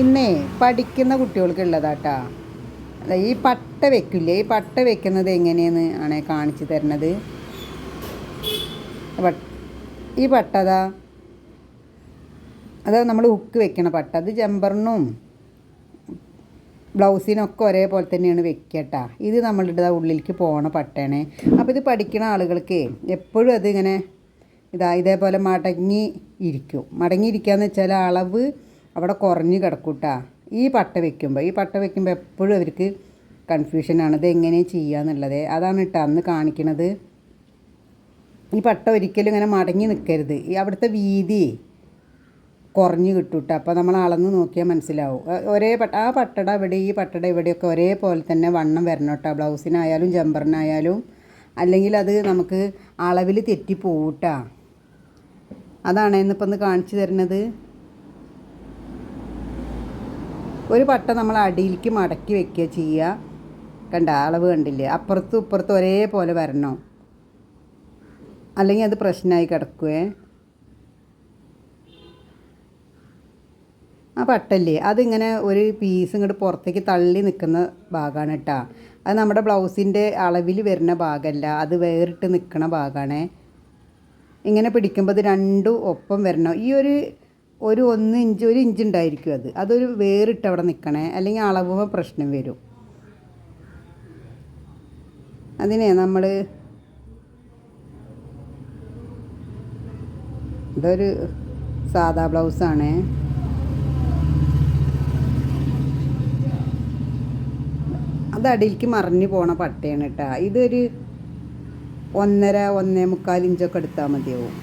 ഇന്നേ പഠിക്കുന്ന കുട്ടികൾക്ക് ഉള്ളതാട്ടാ അല്ല ഈ പട്ട വെക്കില്ലേ? ഈ പട്ട വെക്കുന്നത് എങ്ങനെയെന്ന് ആണ് കാണിച്ചു തരുന്നത്? ഈ പട്ടതാ അത്. നമ്മൾ ഹുക്ക് വെക്കണ പട്ട. അത് ജമ്പറിനും ബ്ലൗസിനൊക്കെ ഒരേപോലെ തന്നെയാണ് വെക്കട്ടാ. ഇത് നമ്മളുടെ ഉള്ളിലേക്ക് പോണ പട്ടയാണ്. അപ്പോൾ ഇത് പഠിക്കുന്ന ആളുകൾക്ക് എപ്പോഴും അതിങ്ങനെ ഇതാ ഇതേപോലെ മടങ്ങി ഇരിക്കും. മടങ്ങിയിരിക്കുക എന്ന് വെച്ചാൽ അളവ് അവിടെ കുറഞ്ഞ് കിടക്കൂട്ടാ. ഈ പട്ട വെക്കുമ്പോൾ ഈ പട്ട വെക്കുമ്പോൾ എപ്പോഴും അവർക്ക് കൺഫ്യൂഷനാണ് ഇത് എങ്ങനെ ചെയ്യാന്നുള്ളത് അതാണ് കേട്ടോ അന്ന് കാണിക്കണത്. ഈ പട്ട ഒരിക്കലും ഇങ്ങനെ മടങ്ങി നിൽക്കരുത് ഈ അവിടുത്തെ വീതി കുറഞ്ഞു കിട്ടൂട്ടോ. അപ്പോൾ നമ്മൾ അളന്ന് നോക്കിയാൽ മനസ്സിലാവും. ഒരേ പട്ട ആ പട്ടട ഇവിടെ ഈ പട്ടട ഇവിടെയൊക്കെ ഒരേപോലെ തന്നെ വണ്ണം വരണം കേട്ടോ ബ്ലൗസിനായാലും ജമ്പറിനായാലും അല്ലെങ്കിൽ അത് നമുക്ക് അളവിൽ തെറ്റിപ്പോട്ടാ അതാണ് ഇന്നിപ്പോൾ ഒന്ന് കാണിച്ചു തരുന്നത്. ഒരു പട്ട നമ്മൾ അടിയിലേക്ക് മടക്കി വെക്കുക ചെയ്യുക. കണ്ട അളവ് കണ്ടില്ലേ? അപ്പുറത്തും ഇപ്പുറത്തും ഒരേപോലെ വരണം. അല്ലെങ്കിൽ അത് പ്രശ്നമായി കിടക്കുവേ. ആ പട്ടല്ലേ? അതിങ്ങനെ ഒരു പീസ് ഇങ്ങോട്ട് പുറത്തേക്ക് തള്ളി നിൽക്കുന്ന ഭാഗമാണ് കേട്ടോ. അത് നമ്മുടെ ബ്ലൗസിന്റെ അളവിൽ വരുന്ന ഭാഗമല്ല. അത് വേറിട്ട് നിൽക്കുന്ന ഭാഗമാണേ. ഇങ്ങനെ പിടിക്കുമ്പോൾ അത് രണ്ടും ഒപ്പം വരണം. ഈ ഒരു ഒരു ഒന്ന് ഇഞ്ച് ഒരു ഇഞ്ച് ഉണ്ടായിരിക്കും അത്. അതൊരു വേറിട്ട് അവിടെ നിൽക്കണേ. അല്ലെങ്കിൽ അളവ് പ്രശ്നം വരും. അതിനെ നമ്മൾ ഇതൊരു സാദാ ബ്ലൗസാണ് അത് അടിയിലേക്ക് മറിഞ്ഞു പോണ പട്ടയാണ് കേട്ടോ ഇതൊരു ഒന്നര ഒന്നേ മുക്കാൽ ഇഞ്ചൊക്കെ എടുത്താൽ മതിയാവും.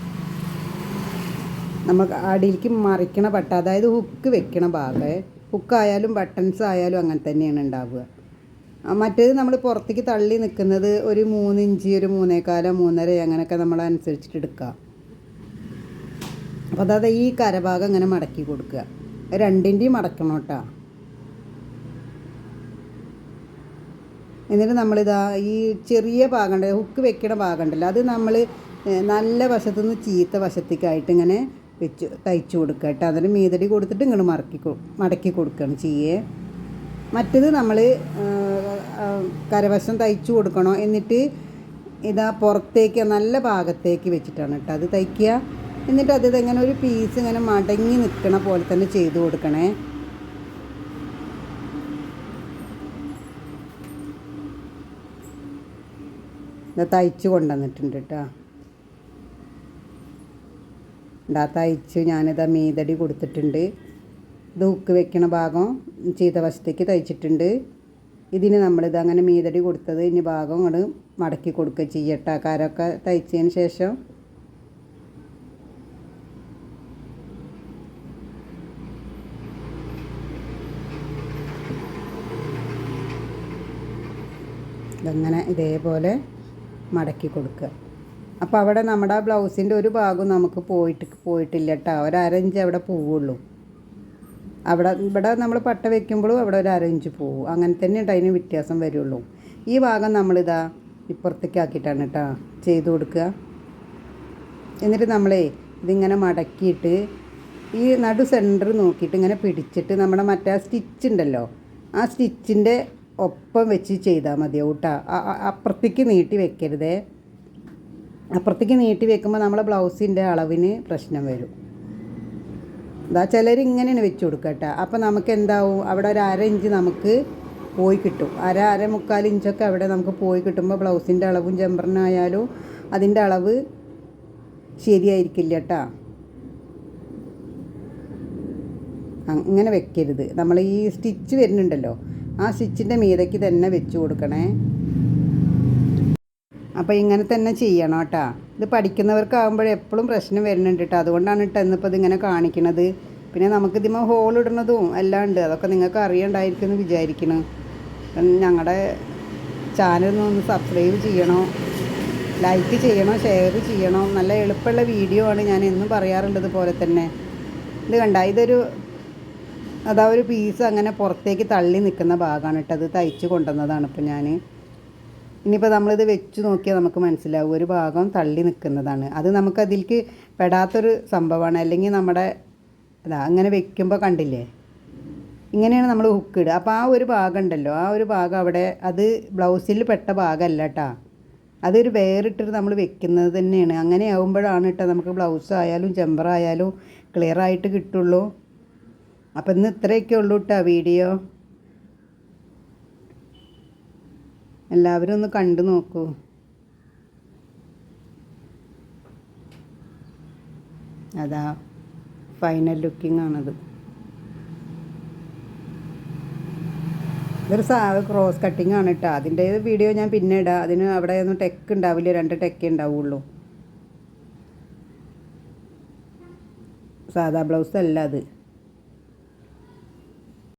നമുക്ക് അടിയിലേക്ക് മറിക്കണ പട്ട അതായത് ഹുക്ക് വെക്കണ ഭാഗം. ഹുക്കായാലും ബട്ടൺസ് ആയാലും അങ്ങനെ തന്നെയാണ് ഉണ്ടാവുക. മറ്റേത് നമ്മൾ പുറത്തേക്ക് തള്ളി നിൽക്കുന്നത് ഒരു മൂന്ന് ഇഞ്ച് ഒരു മൂന്നേക്കാലോ മൂന്നര അങ്ങനെയൊക്കെ നമ്മൾ അനുസരിച്ചിട്ട് എടുക്കുക. അപ്പോൾ അതായത് ഈ കരഭാഗം അങ്ങനെ മടക്കി കൊടുക്കുക. രണ്ടിന്റെയും മടക്കണം കേട്ടോ. എന്നിട്ട് നമ്മളിതാ ഈ ചെറിയ ഭാഗമുണ്ട് ഹുക്ക് വെക്കണ ഭാഗമുണ്ടല്ലോ അത് നമ്മൾ നല്ല വശത്തു നിന്ന് ചീത്ത വശത്തേക്കായിട്ട് ഇങ്ങനെ വെച്ച് തയ്ച്ചു കൊടുക്കുക കേട്ടോ. അതിന് മീതടി കൊടുത്തിട്ട് ഇങ്ങോട്ട് മറക്കി മടക്കി കൊടുക്കണം ചെയ്യേ മറ്റത് നമ്മൾ കരവശം തയ്ച്ചു കൊടുക്കണോ? എന്നിട്ട് ഇതാ പുറത്തേക്ക് നല്ല ഭാഗത്തേക്ക് വെച്ചിട്ടാണ് കേട്ടോ അത് തയ്ക്കുക. എന്നിട്ട് അത് ഇങ്ങനെ ഒരു പീസ് ഇങ്ങനെ മടങ്ങി നിൽക്കണ പോലെ തന്നെ ചെയ്ത് കൊടുക്കണേ. തയ്ച്ചു കൊണ്ടുവന്നിട്ടുണ്ട് കേട്ടോ. ഇതാ തയ്ച്ച്. ഞാനിത് മീതടി കൊടുത്തിട്ടുണ്ട്. ഇത് വെക്കണ ഭാഗം ചീത്ത വശത്തേക്ക് തയ്ച്ചിട്ടുണ്ട്. ഇതിന് നമ്മളിത് അങ്ങനെ മീതടി കൊടുത്തത് ഇനി ഭാഗം അങ്ങോട്ട് മടക്കി കൊടുക്കുക ചെയ്യട്ടെ. കാരൊക്കെ തയ്ച്ചതിന് ശേഷം. ഇതങ്ങനെ ഇതേപോലെ മടക്കി കൊടുക്കുക അപ്പോൾ അവിടെ നമ്മുടെ ആ ബ്ലൗസിന്റെ ഒരു ഭാഗം നമുക്ക് പോയിട്ട് പോയിട്ടില്ല കേട്ടോ ഒരു അരഞ്ച് അവിടെ പോവുള്ളൂ. അവിടെ ഇവിടെ നമ്മൾ പട്ട വെക്കുമ്പോഴും അവിടെ ഒരു അരഞ്ച് പോവും. അങ്ങനെ തന്നെ അതിന് വ്യത്യാസം വരുള്ളൂ. ഈ ഭാഗം നമ്മളിതാ ഇപ്പുറത്തേക്ക് ആക്കിയിട്ടാണ് കേട്ടോ ചെയ്ത് കൊടുക്കുക. എന്നിട്ട് നമ്മളേ ഇതിങ്ങനെ മടക്കിയിട്ട് ഈ നടു സെന്റർ നോക്കിയിട്ട് ഇങ്ങനെ പിടിച്ചിട്ട് നമ്മുടെ മറ്റേ സ്റ്റിച്ച് ഉണ്ടല്ലോ ആ സ്റ്റിച്ചിന്റെ ഒപ്പം വെച്ച് ചെയ്താൽ മതിയാവും കേട്ടോ അപ്പുറത്തേക്ക് നീട്ടി വെക്കരുതേ. അപ്പുറത്തേക്ക് നീട്ടി വെക്കുമ്പോൾ നമ്മളെ ബ്ലൗസിന്റെ അളവിന് പ്രശ്നം വരും. അതാ ചിലർ ഇങ്ങനെയാണ് വെച്ച് കൊടുക്കുക കേട്ടോ. അപ്പോൾ നമുക്ക് എന്താവും? അവിടെ ഒരു അര ഇഞ്ച് നമുക്ക് പോയി കിട്ടും. അര അര മുക്കാൽ ഇഞ്ചൊക്കെ അവിടെ നമുക്ക് പോയി കിട്ടുമ്പോൾ ബ്ലൗസിന്റെ അളവും ജമ്പറിനായാലും അതിന്റെ അളവ് ശരിയായിരിക്കില്ല കേട്ടോ. അങ്ങനെ വെക്കരുത്. നമ്മൾ ഈ സ്റ്റിച്ച് വരുന്നുണ്ടല്ലോ. ആ സ്റ്റിച്ചിന്റെ മീതയ്ക്ക് തന്നെ വെച്ച് കൊടുക്കണേ. അപ്പോൾ ഇങ്ങനെ തന്നെ ചെയ്യണം കേട്ടോ. ഇത് പഠിക്കുന്നവർക്കാകുമ്പോൾ എപ്പോഴും പ്രശ്നം വരുന്നുണ്ട് കേട്ടോ. അതുകൊണ്ടാണ് കേട്ടോ ഇന്നിപ്പോൾ ഇതിങ്ങനെ കാണിക്കണത്. പിന്നെ നമുക്ക് ഇതിമ ഹോൾ ഇടുന്നതും എല്ലാം ഉണ്ട്. അതൊക്കെ നിങ്ങൾക്ക് അറിയണ്ടായിരിക്കും എന്ന് വിചാരിക്കണം. ഞങ്ങളുടെ ചാനൽ ഒന്ന് സബ്സ്ക്രൈബ് ചെയ്യണോ? ലൈക്ക് ചെയ്യണോ? ഷെയർ ചെയ്യണോ? നല്ല എളുപ്പമുള്ള വീഡിയോ ആണ് ഞാൻ എന്നും പറയാറുള്ളത് പോലെ തന്നെ. ഇത് കണ്ട ഇതൊരു അതാ ഒരു പീസ് അങ്ങനെ പുറത്തേക്ക് തള്ളി നിൽക്കുന്ന ഭാഗമാണ് കേട്ടോ. അത് തയ്ച്ച് കൊണ്ടുവന്നതാണ് ഇപ്പോൾ ഞാൻ ഇനിയിപ്പോൾ നമ്മളിത് വെച്ച് നോക്കിയാൽ നമുക്ക് മനസ്സിലാവും. ഒരു ഭാഗം തള്ളി നിൽക്കുന്നതാണ്. അത് നമുക്ക് അതിലേക്ക് പെടാത്തൊരു സംഭവമാണ്. അല്ലെങ്കിൽ നമ്മുടെ അതാ അങ്ങനെ വെക്കുമ്പോൾ കണ്ടില്ലേ? ഇങ്ങനെയാണ് നമ്മൾ ഹുക്ക് ഇടുക. അപ്പോൾ ആ ഒരു ഭാഗം ഉണ്ടല്ലോ. ആ ഒരു ഭാഗം അവിടെ അത് ബ്ലൗസിൽ പെട്ട ഭാഗമല്ല കേട്ടോ അതൊരു വേറിട്ടിട്ട് നമ്മൾ വെക്കുന്നത് തന്നെയാണ്. അങ്ങനെ ആകുമ്പോഴാണ് കേട്ടോ നമുക്ക് ബ്ലൗസ് ആയാലും ചെമ്പറായാലും ക്ലിയർ ആയിട്ട് കിട്ടുള്ളൂ. അപ്പം ഇന്ന് ഇത്രയൊക്കെ ഉള്ളൂ കേട്ടോ വീഡിയോ. എല്ലാവരും ഒന്ന് കണ്ടു നോക്കൂ. അതാ ഫൈനൽ ലുക്കിംഗ് ആണത്. ഇതൊരു സാ ക്രോസ് കട്ടിങ് ആണ് കേട്ടോ അതിന്റെ വീഡിയോ ഞാൻ പിന്നെ ഇടാം. അതിന് അവിടെ ഒന്നും ടെക്ക് ഉണ്ടാവില്ല. രണ്ട് ടെക്കേ ഉണ്ടാവുള്ളൂ. സാധാ ബ്ലൗസ് അല്ല അത്.